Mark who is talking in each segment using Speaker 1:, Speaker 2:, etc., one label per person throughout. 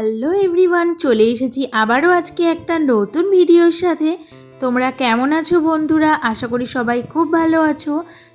Speaker 1: Hello everyone, চলে এসেছি আবারও আজকে একটা নতুন ভিডিওর সাথে। তোমরা কেমন আছো বন্ধুরা? আশা করি সবাই খুব ভালো আছো।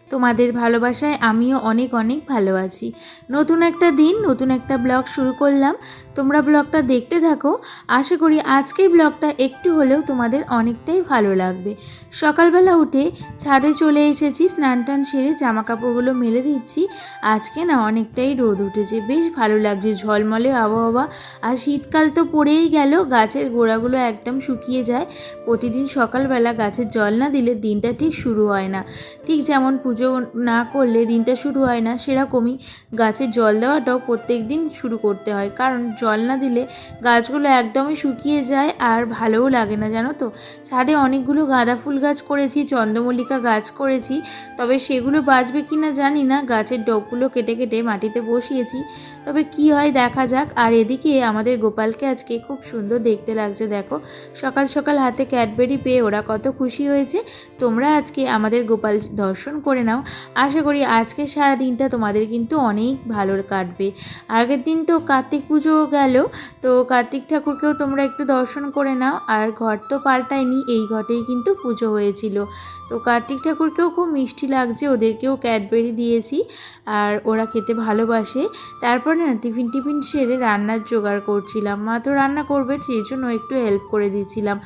Speaker 1: তোমাদের ভালোবাসায় আমিও অনেক অনেক ভালো আছি। নতুন একটা দিন, নতুন একটা ব্লগ শুরু করলাম। তোমরা ব্লগটা দেখতে থাকো। আশা করি আজকের ব্লগটা একটু হলেও তোমাদের অনেকটাই ভালো লাগবে। সকালবেলা উঠে ছাদে চলে এসেছি, স্নান টান সেরে জামা কাপড়গুলো মেলে দিচ্ছি। আজকে না অনেকটাই রোদ উঠেছে, বেশ ভালো লাগছে ঝলমলে আবহাওয়া। আর শীতকাল তো পড়েই গেল, গাছের গোড়াগুলো একদম শুকিয়ে যায়। প্রতিদিন সকালবেলা গাছের জল না দিলে দিনটা ঠিক শুরু হয় না। ঠিক যেমন পুজো না করলে দিনটা শুরু হয় না, সেরকমই গাছের জল দেওয়াটাও প্রত্যেক দিন শুরু করতে হয়। কারণ জল না দিলে গাছগুলো একদমই শুকিয়ে যায় আর ভালোও লাগে না, জানো তো? ছাদে অনেকগুলো গাঁদা ফুল গাছ করেছি, চন্দ্রমল্লিকা গাছ করেছি, তবে সেগুলো বাঁচবে কি না জানি না। গাছের ডগগুলো কেটে কেটে মাটিতে বসিয়েছি। তবে কি হয় দেখা যাক। আর এদিকে আমাদের গোপালকে আজকে খুব সুন্দর দেখতে লাগছে, দেখো? সকাল সকাল হাতে ক্যাডবেরি পেয়ে ওরা কত খুশি হয়েছে। তোমরা আজকে আমাদের গোপাল দর্শন করে নাও। আশা করি আজকে সারা দিনটা তোমাদের কিন্তু অনেক ভালো কাটবে। আগের দিন তো কার্তিক পুজো গেল, তো কার্তিক ঠাকুরকেও তোমরা একটু দর্শন করে নাও। আর ঘর তো পাল্টায়নি, এই ঘটেই কিন্তু পুজো হয়েছিল। তো কার্তিক ঠাকুরকেও খুব মিষ্টি লাগছে, ওদেরকেও ক্যাডবেরি দিয়েছি, আর ওরা খেতে ভালোবাসে। তারপরে না টিফিন টিফিন সেরে রান্নার জোগাড় করছিলাম। মা তো রান্না করবে, সেই জন্য একটু হেল্প করে দিচ্ছিলাম।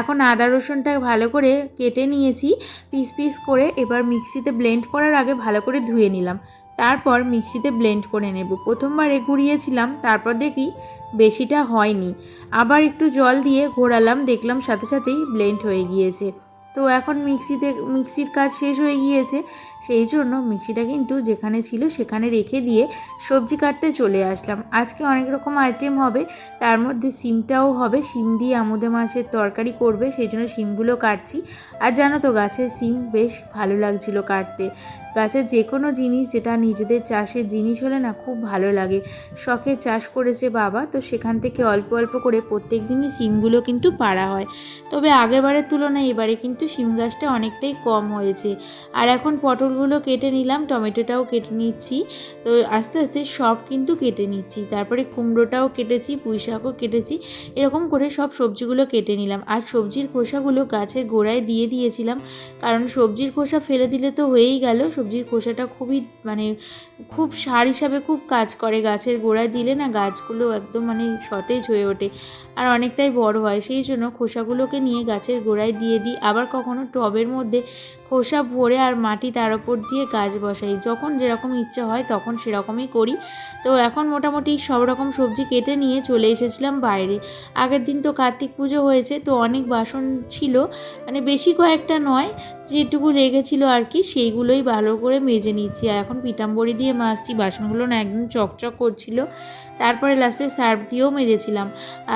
Speaker 1: এখন আদা রসুনটা ভালো করে কেটে নিয়েছি, পিস পিস করে এবার মিক্সিতে ব্লেন্ড করার আগে ভালো করে ধুয়ে নিলাম। তারপর মিক্সিতে ব্লেন্ড করে নেব। প্রথমবারে ঘুরিয়েছিলাম, তারপর দেখি বেশিটা হয়নি। আবার একটু জল দিয়ে ঘোরালাম, দেখলাম সাথে সাথেই ব্লেন্ড হয়ে গিয়েছে। তো এখন মিক্সিতে, মিক্সির কাজ শেষ হয়ে গিয়েছে। সেই জন্য মিক্সিটা কিন্তু যেখানে ছিল সেখানে রেখে দিয়ে সবজি কাটতে চলে আসলাম। আজকে অনেক রকম আইটেম হবে, তার মধ্যে সিমটাও হবে। সিম দিয়ে আমুদে মাছের তরকারি করবে, সেই জন্য সিমগুলো কাটছি। আর জানো তো, গাছের সিম বেশ ভালো লাগছিল কাটতে। গাছের যে কোনো জিনিস যেটা নিজেদের চাষের জিনিস হলে না খুব ভালো লাগে। শখে চাষ করেছে বাবা, তো সেখান থেকে অল্প অল্প করে প্রত্যেক দিনই সিমগুলো কিন্তু পাড়া হয়। তবে আগেরবারের তুলনায় এবারে কিন্তু সিম গাছটা অনেকটাই কম হয়েছে। আর এখন পটলগুলো কেটে নিলাম, টমেটোটাও কেটে নিচ্ছি। তো আস্তে আস্তে সব কিন্তু কেটে নিচ্ছি। তারপরে কুমড়োটাও কেটেছি, পুঁই শাকও কেটেছি। এরকম করে সব সবজিগুলো কেটে নিলাম। আর সবজির খোসাগুলো গাছের গোড়ায় দিয়ে দিয়েছিলাম। কারণ সবজির খোসা ফেলে দিলে তো হয়েই গেল সবজির খোসাটা খুবই মানে খুব সার হিসাবে খুব কাজ করে। গাছের গোড়ায় দিলে না গাছগুলো একদম মানে সতেজ হয়ে ওঠে আর অনেকটাই বড় হয়। সেই জন্য খোসাগুলোকে নিয়ে গাছের গোড়ায় দিয়ে দিই। আবার কখনো টবের মধ্যে খোসা ভরে আর মাটি তার ওপর দিয়ে গাছ বসাই। যখন যেরকম ইচ্ছা হয় তখন সেরকমই করি। তো এখন মোটামুটি সব রকম সবজি কেটে নিয়ে চলে এসেছিলাম বাইরে। আগের দিন তো কার্তিক পুজো হয়েছে, তো অনেক বাসন ছিল। মানে বেশি কয়েকটা নয়, যেটুকু লেগেছিল আর কি, সেইগুলোই ভালো করে মেজে নিচ্ছি। আর এখন পিতাম্বরি দিয়ে মাজছি বাসনগুলো না একদম চকচক করছিল। তারপরে লাস্টে সার্ফ দিয়েও মেজেছিলাম।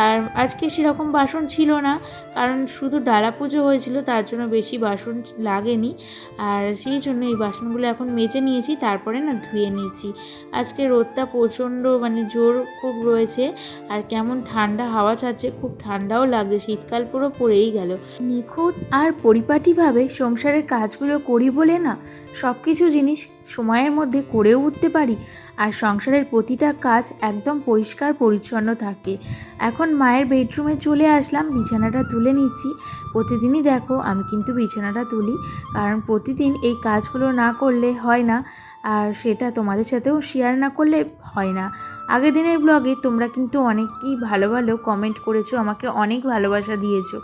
Speaker 1: আর আজকে সেরকম বাসন ছিল না, কারণ শুধু ডালা পুজো হয়েছিল, তার জন্য বেশি বাসন লাগেনি। আর সেই জন্য এই বাসনগুলো এখন মেজে নিয়েছি, তারপরে না ধুয়ে নিয়েছি। আজকে রোদটা প্রচণ্ড মানে জোর খুব রয়েছে, আর কেমন ঠান্ডা হাওয়া ছাড়ছে, খুব ঠান্ডাও লাগছে, শীতকাল পুরো পড়েই গেল। নিখুঁত আর পরিপাটিভাবে সংসারের কাজগুলো করি বলে না সব কিছু জিনিস সময়ের মধ্যে করেও উঠতে পারি আর সংসারের প্রতিটা কাজ একদম পরিষ্কার পরিচ্ছন্ন থাকে। এখন মায়ের বেডরুমে চলে আসলাম, বিছানাটা তুলে নিচ্ছি। প্রতিদিনই দেখো আমি কিন্তু বিছানাটা তুলি, কারণ প্রতিদিন এই কাজগুলো না করলে হয় না। আর সেটা তোমাদের সাথেও শেয়ার না করলে হয় না। আগের দিনের ব্লগে তোমরা কিন্তু অনেকই ভালো ভালো কমেন্ট করেছ, আমাকে অনেক ভালোবাসা দিয়েছ।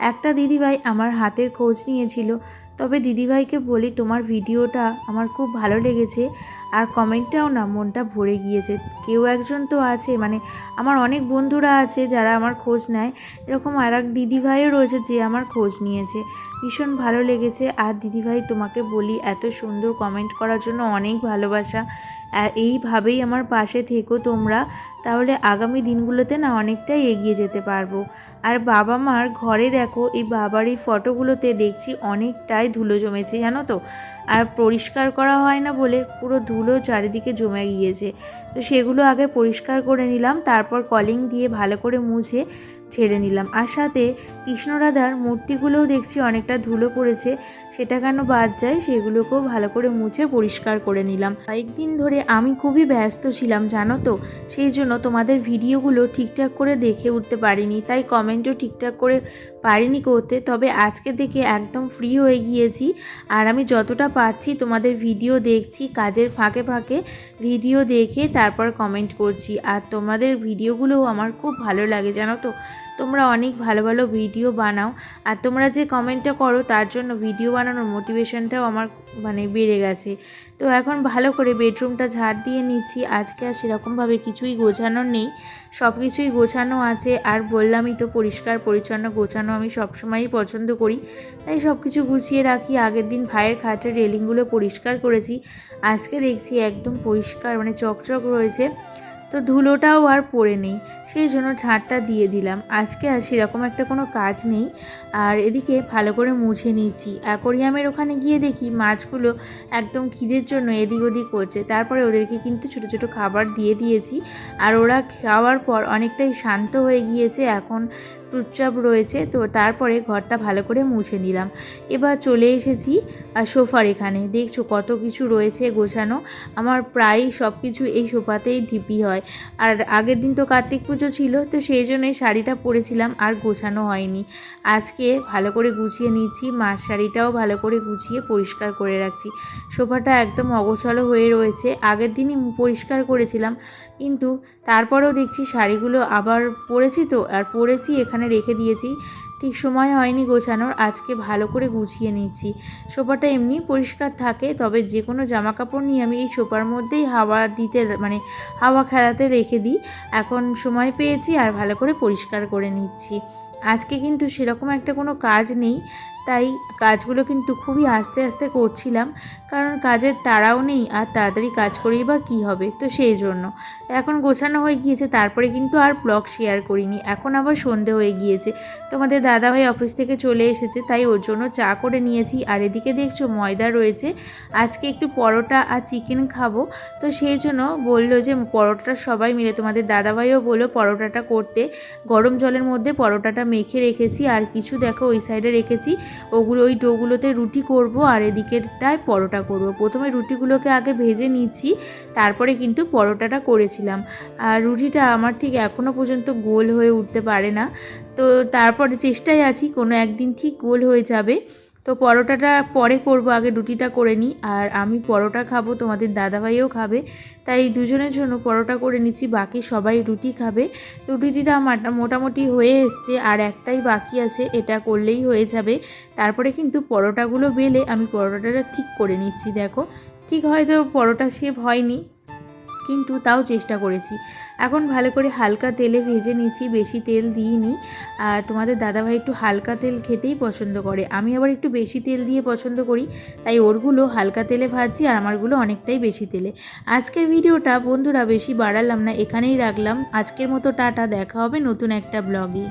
Speaker 1: একটা দিদিভাই আমার হাতের খোঁজ নিয়েছিল, তবে দিদিভাইকে বলি তোমার ভিডিওটা আমার খুব ভালো লেগেছে। আর কমেন্টটাও না, মনটা ভরে গিয়েছে। কেউ একজন তো আছে মানে আমার অনেক বন্ধুরা আছে যারা আমার খোঁজ নেয়। এরকম আর এক দিদিভাইও রয়েছে যে আমার খোঁজ নিয়েছে। ভীষণ ভালো লেগেছে। আর দিদিভাই তোমাকে বলি, এত সুন্দর কমেন্ট করার জন্য অনেক ভালোবাসা। এইভাবেই আমার পাশে থেকো তোমরা। তাহলে আগামী দিনগুলোতে না অনেকটাই এগিয়ে যেতে পারব। আর বাবা মার ঘরে দেখো, এই বাবার এই ফটোগুলোতে দেখছি অনেকটাই ধুলো জমেছে, জানো তো? আর পরিষ্কার করা হয় না বলে পুরো ধুলো চারিদিকে জমে গিয়েছে। তো সেগুলো আগে পরিষ্কার করে নিলাম, তারপর কলিং দিয়ে ভালো করে মুছে ছেড়ে নিলাম। আর সাথে কৃষ্ণরাধার মূর্তিগুলোও দেখছি অনেকটা ধুলো পড়েছে। সেটা কেন বাদ যায়, সেগুলোকেও ভালো করে মুছে পরিষ্কার করে নিলাম। কয়েকদিন ধরে আমি খুবই ব্যস্ত ছিলাম, জানো তো? সেই জন্য তোমাদের ভিডিওগুলো ঠিকঠাক করে দেখে উঠতে পারিনি, তাই কমেন্টও ঠিকঠাক করে পারিনি করতে। তবে আজকে দেখে একদম ফ্রি হয়ে গিয়েছি। আর আমি যতটা পারছি তোমাদের ভিডিও দেখছি, কাজের ফাঁকে ফাঁকে ভিডিও দেখে তারপর কমেন্ট করছি। আর তোমাদের ভিডিওগুলোও আমার খুব ভালো লাগে, জানো তো? তোমরা অনেক ভালো ভালো ভিডিও বানাও। আর তোমরা যে কমেন্টটা করো, তার জন্য ভিডিও বানানোর মোটিভেশনটাও আমার মানে বেড়ে গেছে। তো এখন ভালো করে বেডরুমটা ঝাড় দিয়ে নিচ্ছি। আজকে আর সেরকমভাবে কিছুই গোছানো নেই। সব কিছুই গোছানো আছে। আর বললামই তো পরিষ্কার, পরিচ্ছন্ন গোছানো আমি সবসময়ই পছন্দ করি। তাই সব কিছু গুছিয়ে রাখি। আগের দিন ভাইয়ের খাটের রেলিংগুলো পরিষ্কার করেছি। আজকে দেখছি একদম পরিষ্কার মানে চকচক রয়েছে। তো ধুলোটাও আর পড়ে নেই, সেই জন্য ঝাঁটটা দিয়ে দিলাম। আজকে আর সেরকম একটা কোনো কাজ নেই। আর এদিকে ভালো করে মুছে নিয়েছি। অ্যাকোরিয়ামের ওখানে গিয়ে দেখি মাছগুলো একদম খিদের জন্য এদিক ওদিক করছে। তারপরে ওদেরকে কিন্তু ছোট ছোট খাবার দিয়ে দিয়েছি। আর ওরা খাওয়ার পর অনেকটাই শান্ত হয়ে গিয়েছে। এখন চুপচাপ রয়েছে, তো তারপরে ঘরটা ভালো করে মুছে নিলাম। এবার চলে এসেছি সোফার এখানে। দেখছ কত কিছু রয়েছে গোছানো। আমার প্রায় সব কিছু এই সোফাতেই ঢিপি হয়। আর আগের দিন তো কার্তিক পুজো ছিল, তো সেই জন্যই শাড়িটা পরেছিলাম, আর গোছানো হয়নি। আজকে ভালো করে গুছিয়ে নিচ্ছি, মার শাড়িটাও ভালো করে গুছিয়ে পরিষ্কার করে রাখছি। সোফাটা একদম অগোছালো হয়ে রয়েছে। আগের দিনই পরিষ্কার করেছিলাম, কিন্তু তারপরেও দেখছি শাড়িগুলো আবার পরেছি তো, আর পরেছি এখানে রেখে দিয়েছি। ঠিক সময় হয়নি গোছানোর, আজকে ভালো করে গুছিয়ে নিচ্ছি। সোফাটা এমনি পরিষ্কার থাকে, তবে যে কোনো জামা কাপড় নিয়ে আমি এই সোফার মধ্যেই হাওয়া দিতে মানে হাওয়া খেলাতে রেখে দিই। এখন সময় পেয়েছি আর ভালো করে পরিষ্কার করে নিচ্ছি। আজকে কিন্তু সেরকম একটা কোনো কাজ নেই। তাই কাজগুলো কিন্তু খুবই আস্তে আস্তে করছিলাম, কারণ কাজের তাড়াও নেই আর তাড়াতাড়ি কাজ করেই বা কী হবে, তো সেই জন্য। এখন গোছানো হয়ে গিয়েছে, তারপরে কিন্তু আর ব্লগ শেয়ার করিনি, এখন আবার সন্ধে হয়ে গিয়েছে। তোমাদের দাদাভাই অফিস থেকে চলে এসেছে, তাই ওর জন্য চা করে নিয়েছি, আর এদিকে দেখছ ময়দা রয়েছে, আজকে একটু পরোটা আর চিকেন খাব, তো সেই জন্য বলল যে পরোটাটা সবাই মিলে, তোমাদের দাদাভাইও বলল পরোটাটা করতে, গরম জলের মধ্যে পরোটাটা মেখে রেখেছি, আর কিছু দেখো ওই সাইডে রেখেছি ওগুলো, ওই ডোগুলোতে রুটি করব আর এদিকেরটায় পরোটা করব। প্রথমে রুটিগুলোকে আগে ভেজে নিচ্ছি তারপরে কিন্তু পরোটাটা করেছিলাম। আর রুটিটা আমার ঠিক এখনও পর্যন্ত গোল হয়ে উঠতে পারে না। তো তারপরে চেষ্টায় আছি, কোনো একদিন ঠিক গোল হয়ে যাবে। তো পরোটাটা পরে করব, আগে রুটিটা করে নিই। আর আমি পরোটা খাব, তোমাদের দাদাভাইও খাবে। তাই দুজনের জন্য পরোটা করে নিচ্ছি, বাকি সবাই রুটি খাবে। তো রুটিটা মোটামুটি হয়ে এসছে, আর একটাই বাকি আছে, এটা করলেই হয়ে যাবে। তারপরে কিন্তু পরোটাগুলো বেলে আমি পরোটাটা ঠিক করে নিচ্ছি, দেখো। ঠিক হয়তো পরোটা শেপ হয়নি। কিন্তু তাও চেষ্টা করেছি। এখন ভালো করে হালকা তেলে ভেজে নিচ্ছি, বেশি তেল দিইনি। আর তোমাদের দাদাভাই একটু হালকা তেল খেতেই পছন্দ করে। আমি আবার একটু বেশি তেল দিয়ে পছন্দ করি, তাই ওরগুলো হালকা তেলে ভাজছি আর আমারগুলো অনেকটাই বেশি তেলে। আজকের ভিডিওটা বন্ধুরা বেশি বাড়ালাম না, এখানেই রাখলাম। আজকের মতো টাটা, দেখা হবে নতুন একটা ব্লগে।